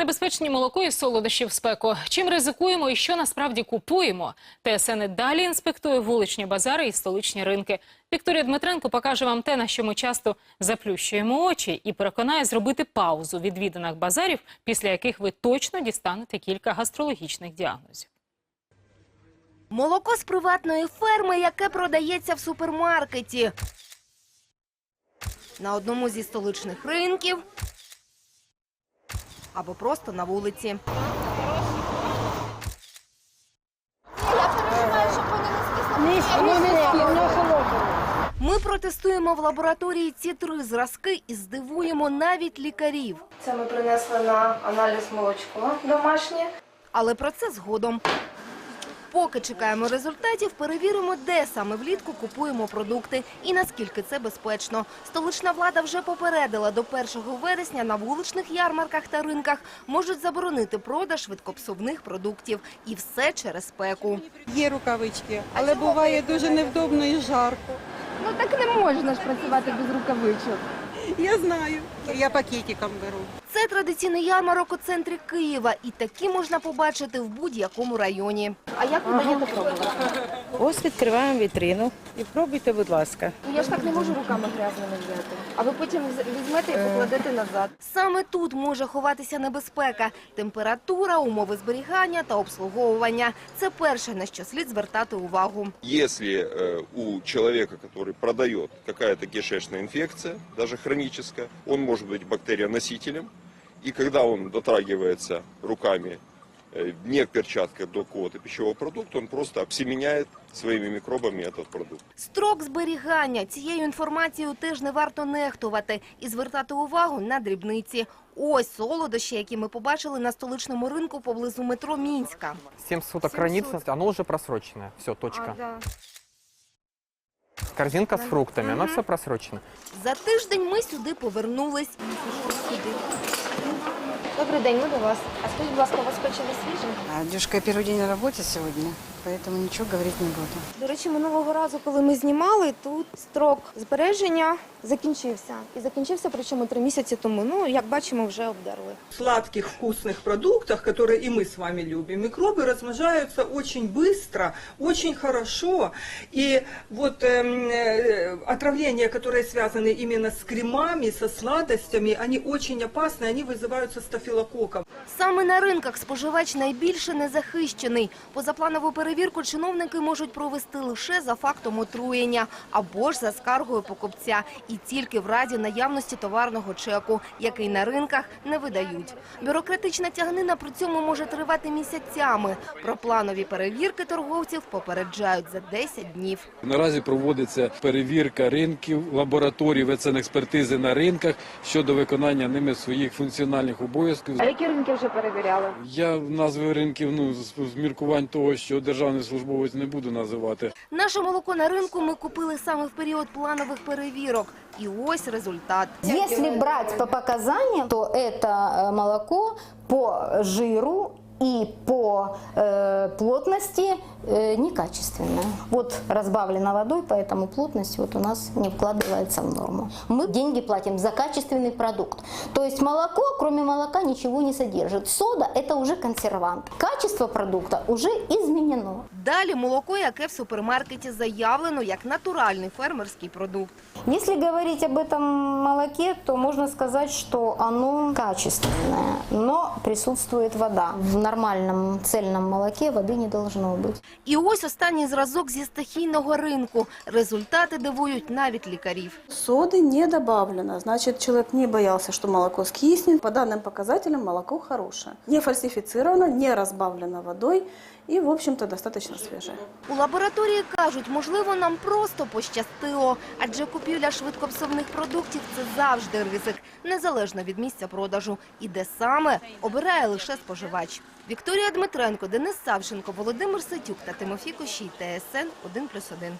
Небезпечні молоко і солодощі в спеку. Чим ризикуємо і що насправді купуємо? ТСН далі інспектує вуличні базари і столичні ринки. Вікторія Дмитренко покаже вам те, на що ми часто заплющуємо очі, і переконає зробити паузу в відвіданих базарів, після яких ви точно дістанете кілька гастрологічних діагнозів. Молоко з приватної ферми, яке продається в супермаркеті. На одному зі столичних ринків або просто на вулиці. Ми протестуємо в лабораторії ці три зразки і здивуємо навіть лікарів. Це ми принесли на аналіз молочко домашнє. Але про це згодом. Поки чекаємо результатів, перевіримо, де саме влітку купуємо продукти і наскільки це безпечно. Столична влада вже попередила, до 1 вересня на вуличних ярмарках та ринках можуть заборонити продаж швидкопсувних продуктів. І все через спеку. Є рукавички, але буває дуже невдобно і жарко. Ну так не можна ж працювати без рукавичок. Я знаю. Я пакетиком беру. Це традиційний ярмарок у центрі Києва, і такі можна побачити в будь-якому районі. А як ви даєте пробувати? Ось відкриваємо вітрину і пробуйте, будь ласка. Ну я ж так не можу руками грязними взяти. А ви потім з- візьмете і покладете назад. Саме тут може ховатися небезпека, температура, умови зберігання та обслуговування. Це перше, на що слід звертати увагу. Если э, у человека, который продает какая-то кишечная инфекция, даже хроническая, он может быть бактерионосителем, и когда он дотрагивается руками э, не в перчатках до какого-то пищевого продукта, он просто обсеменяет своими микробами этот продукт. Строк зберігання цією інформацією теж не варто нехтувати і звертати увагу на дрібниці. Ось солодощі, які ми побачили на столичному ринку поблизу метро Мінська. 7 суток 7 хранится, суток. оно уже просроченное. Все, точка. А, да. Корзинка з фруктами, вона все просрочена. За тиждень ми сюди повернулись. Добрий день, ми до вас. А скажіть, будь ласка, у вас печене свіже? А Дюшка первый день на работе сегодня, поэтому ничего говорить не буду. До речі, минулого разу, коли ми знімали, тут строк збереження закінчився. І закінчився, причому три місяці тому. Ну, як бачимо, вже обдерли. сладких вкусных продуктах, которые и мы с вами любим, микробы размножаются очень быстро, очень хорошо. И вот эм, э, отравления, которые связаны именно с кремами, со сладостями, они очень опасны, они вызываются стафилококком. Саме на ринках споживач найбільше незахищений. Позапланову перевірку чиновники можуть провести лише за фактом отруєння або ж за скаргою покупця. І тільки в разі наявності товарного чеку, який на ринках не видають. Бюрократична тягнина при цьому може тривати місяцями. Про планові перевірки торговців попереджають за 10 днів. Наразі проводиться перевірка ринків, лабораторій, ветсанекспертизи на ринках щодо виконання ними своїх функціональних обов'язків. А які ринки вже перевіряли? Я назви ринків ну з міркувань того, що державний службовець не буду називати. Наше молоко на ринку ми купили саме в період планових перевірок. І ось результат. Якщо брати по показанням, то это э, молоко по жиру и по э, плотности э, некачественное. Вот разбавлено водой, поэтому плотность вот у нас не вкладывается в норму. Мы деньги платим за качественный продукт. То есть молоко, кроме молока, ничего не содержит. Сода – это уже консервант. Качество продукта уже изменено. Далі молоко, яке в супермаркеті заявлено як натуральний фермерський продукт. Если говорить об этом молоке, то можно сказать, что оно качественное, но присутствует вода. В нормальном цельном молоке воды не должно быть. І ось останній зразок зі стихійного ринку. Результати дивують навіть лікарів. Соды не добавлено, значит, человек не боялся, что молоко скиснет. По данным показателям молоко хорошее. Не фальсифицировано, не разбавлено водой и, в общем-то, достаточно свежее. У лабораторії кажуть, можливо, нам просто пощастило, адже купівля швидкопсувних продуктів – це завжди ризик, незалежно від місця продажу. І де саме – обирає лише споживач. Вікторія Дмитренко, Денис Савченко, Володимир Ситюк та Тимофій Кощій, ТСН 1+,1.